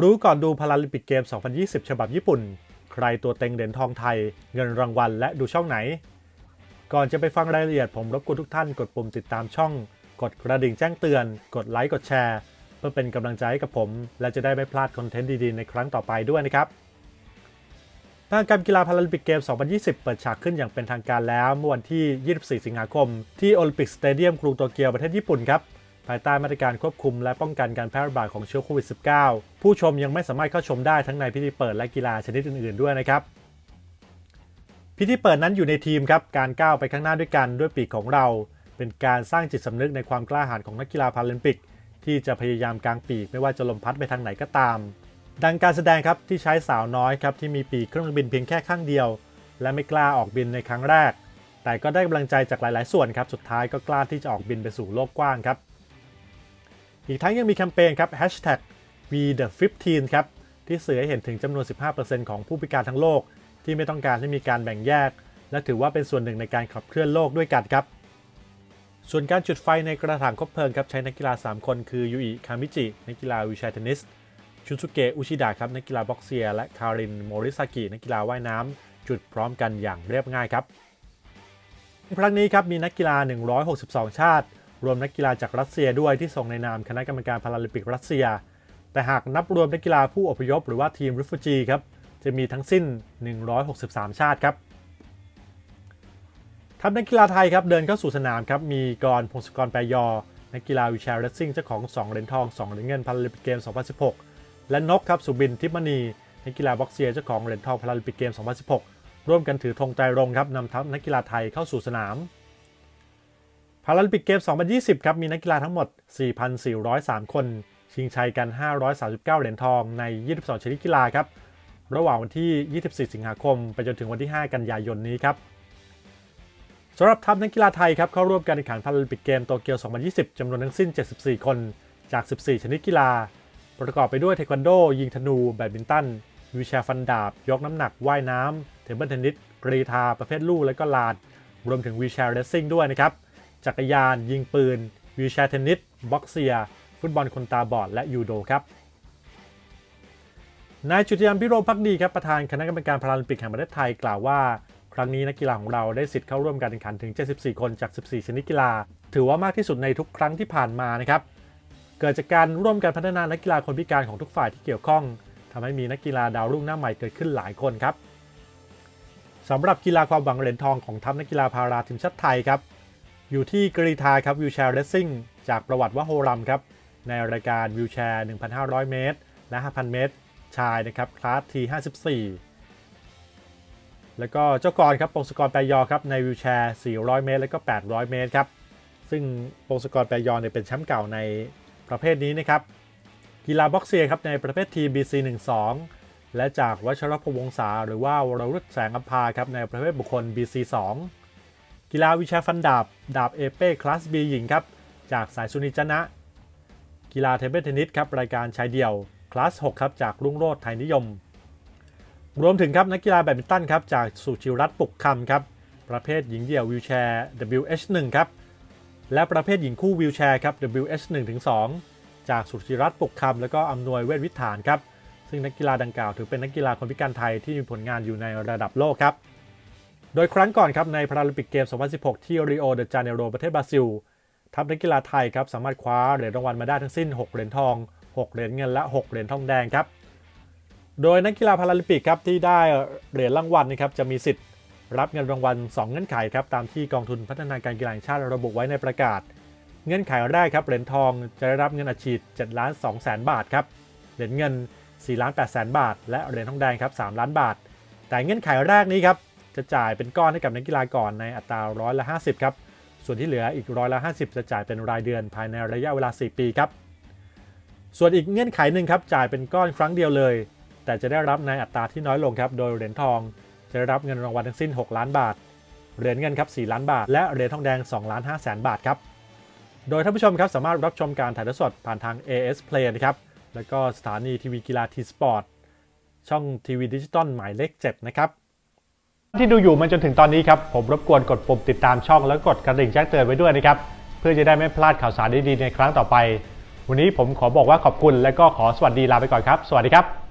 รู้ก่อนดูพาราลิมปิกเกม 2020 ฉบับญี่ปุ่น ใครตัวเต็งเหรียญทองไทย เงินรางวัลและดูช่องไหน ก่อนจะไปฟังรายละเอียดผมรบกวนทุกท่านกดปุ่มติดตามช่อง กดกระดิ่งแจ้งเตือน กดไลค์กดแชร์ เพื่อเป็นกำลังใจให้กับผม และจะได้ไม่พลาดคอนเทนต์ดีๆ ในครั้งต่อไปด้วยนะครับมหกรรกีฬาพาราลิมปิกเกม 2020 เปิดฉากขึ้นอย่างเป็นทางการแล้ว เมื่อวันที่ 24 สิงหาคม ที่โอลิมปิกสเตเดียมกรุงโตเกียวประเทศญี่ปุ่นครับ ภายใต้มาตรการควบคุมและป้องกันการแพร่ระบาดของเชื้อโควิด -19 ผู้ชมยังไม่สามารถเข้าชมได้ทั้งในพิธีเปิดและกีฬาชนิดอื่นๆด้วยนะครับ พิธีเปิดนั้นอยู่ในทีมครับ การก้าวไปข้างหน้าด้วยกันด้วยปีกของเรา เป็นการสร้างจิตสำนึกในความกล้าหาญของนักกีฬาพาราลิมปิก ที่จะพยายามกางปีกไม่ว่าจะลมพัดไปทางไหนก็ตาม ดังการแสดงครับที่ใช้สาวน้อยครับที่มีปีกเครื่องบินเพียงแค่ข้างเดียว และไม่กล้าออกบินในครั้งแรก แต่ก็ได้กำลังใจจากหลาย ๆ ส่วนครับสุดท้ายก็กล้าที่จะออกบินไปสู่โลกกว้างครับ อีกทั้งยังมีแคมเปญครับ hashtag we the 15ครับ ที่สื่อให้เห็นถึงจำนวน 15%ของผู้พิการทั้งโลก ที่ไม่ต้องการให้มีการแบ่งแยก และถือว่าเป็นส่วนหนึ่งในการขับเคลื่อนโลกด้วยกันครับ ส่วนการจุดไฟในกระถางคบเพลิงครับใช้นักกีฬา 3 คนคือยูอิคามิจินักกีฬาวิชร์เทนนิสชุนสุเกะอุชิดะครับนักกีฬาบ็อกเซีย และคารินโมริซากินักกีฬาว่ายน้ำจุดพร้อมกันอย่างเรียบง่ายครับครั้งนี้ครับมีนักกีฬา 162 ชาติ รวมนักกีฬาจากรัสเซียด้วยที่ส่งในนามคณะกรรมการพาราลิมปิกรัสเซีย แต่หากนับรวมนักกีฬาผู้อพยพหรือว่าทีมริฟูจีครับจะมีทั้งสิ้น 163 ชาติครับทัพนักกีฬาไทยครับเดินเข้าสู่สนามครับมีกรพงศกรแปรยอ นักกีฬาวิชร์เรสซิ่งเจ้าของ 2เหรียญทอง 2เหรียญเงินพาราลิมปิกเกม 2016 และนกครับสุบินทิพมณีนักกีฬาบ็อกเซียเจ้าของเหรียญทองพาราลิมปิกเกม 2016 ร่วมกันถือธงไตรรงครับนำทัพนักกีฬาไทยเข้าสู่สนาม พาราลิมปิกเกม 2020 ครับ มีนักกีฬาทั้งหมด 4,403 คน ชิงชัยกัน 539 เหรียญทองใน 22 ชนิดกีฬาครับ ระหว่างวันที่ 24 สิงหาคม ไปจนถึงวันที่ 5 กันยายนนี้ครับสำหรับทัพนักกีฬาไทยครับเข้าร่วมการแข่งขันพาราลิมปิกเกมโตเกียว 2020 จำนวนทั้งสิ้น 74 คน จาก 14 ชนิดกีฬา ประกอบไปด้วยเทควันโด ยิงธนู แบดมินตันวิวแชร์ฟันดาบ ยกน้ำหนัก ว่ายน้ำเทเบิลเทนนิสกรีธา ประเภทลู่และก็ลานรวมถึงวีแชร์เรสซิ่งด้วยนะครับ จักรยาน ยิงปืนวีลแชร์เทนนิสบ็อกเซีย ฟุตบอลคนตาบอด และยูโดครับนายจุติยันพิโรมพักดีครับประธานคณะกรรมการพาราลิมปิกแห่งประเทศไทยกล่าวว่า ครั้งนี้นักกีฬาของเราได้สิทธิ์เข้าร่วมการแข่งขันถึง 74 คนจาก 14 ชนิดกีฬา ถือว่ามากที่สุดในทุกครั้งที่ผ่านมานะครับเกิดจากการร่วมกันพัฒนานักกีฬาคนพิการของทุกฝ่ายที่เกี่ยวข้องทำให้มีนักกีฬาดาวรุ่งหน้าใหม่เกิดขึ้นหลายคนครับสำหรับกีฬาความหวังเหรียญทองของทัพนักกีฬาพาราทีมชาติไทยครับ อยู่ที่กรีธาครับวิวแชร์เรสซิ่งจากประวัติว่าโฮรัมครับในรายการวิวแชร์ 1,500 เมตร และ 5,000 เมตร ชายนะครับคลาส T54 แล้วก็เจ้ากรครับปงศกรแปรยอครับในวิวแชร์ 400 เมตร และก็ 800 เมตรครับซึ่งปงศกรแปรยอเนี่ยเป็นแชมป์เก่าในประเภทนี้นะครับกีฬาบ็อกเซียครับในประเภททีม BC12 และจากวัชรพวงศาหรือว่าวรรุษแสงอัมพาครับในประเภทบุคคล BC2 กีฬาวิชาฟันดาบ ดาบเอเป้คลาส B หญิงครับ จากสายสุนิจนะ กีฬาเทเบิลเทนนิสครับรายการชายเดี่ยว คลาส 6 ครับ จากรุ่งโรจน์ไทยนิยม รวมถึงครับนักกีฬาแบดมินตันครับจากสุชิรัตน์ปุกคำครับ ประเภทหญิงเดี่ยววิวแชร์ WH1 ครับ และประเภทหญิงคู่วิวแชร์ครับ WH1-2 จากสุชิรัตน์ปุกคำและก็อำนวยเวทวิถานครับ ซึ่งนักกีฬาดังกล่าวถือเป็นนักกีฬาคนพิการไทยที่มีผลงานอยู่ในระดับโลกครับ โดยครั้งก่อนครับในพาราลิมปิกเกม 2016 ที่ริโอเดจาเนโรประเทศบราซิล ทัพนักกีฬาไทยครับสามารถคว้าเหรียญรางวัลมาได้ทั้งสิ้น 6 เหรียญทอง 6 เหรียญเงินและ 6 เหรียญทองแดงครับ โดยนักกีฬาพาราลิมปิกครับที่ได้เหรียญรางวัลนะครับจะมีสิทธิ์รับเงินรางวัล 2 เงื่อนไขครับตามที่กองทุนพัฒนาการกีฬาแห่งชาติระบุไว้ในประกาศ เงื่อนไขแรกครับเหรียญทองจะได้รับเงินอัดฉีด7ล้าน2แสนบาทครับ เหรียญเงิน4ล้าน8แสนบาท และเหรียญทองแดงครับ3ล้านบาท แต่เงื่อนไขแรกนี้ครับ จะจ่ายเป็นก้อนให้กับนักกีฬาก่อนในอัตราร้อยละ 50 ครับ ส่วนที่เหลืออีกร้อยละ 50 จะจ่ายเป็นรายเดือนภายในระยะเวลา 4 ปีครับ ส่วนอีกเงื่อนไขหนึ่งครับจ่ายเป็นก้อนครั้งเดียวเลย แต่จะได้รับในอัตราที่น้อยลงครับ โดยเหรียญทองจะได้รับเงินรางวัลทั้งสิ้น 6 ล้านบาท เหรียญเงินครับ4ล้านบาท และเหรียญทองแดง2ล้าน5แสนบาทครับ โดยท่านผู้ชมครับสามารถรับชมการถ่ายทอดสดผ่านทาง AS Play นะครับ แล้วก็สถานีทีวีกีฬาทีสปอร์ตช่องทีวีดิจิตอลหมายเลข7นะครับ ที่ดูอยู่มันจนถึงตอนนี้ครับผมรบกวนกดปุ่มติดตามช่องแล้วกดกระดิ่งแจ้งเตือนไว้ด้วยนะครับเพื่อจะได้ไม่พลาดข่าวสารดีๆในครั้งต่อไป วันนี้ผมขอบอกว่าขอบคุณและก็ขอสวัสดีลาไปก่อนครับ สวัสดีครับ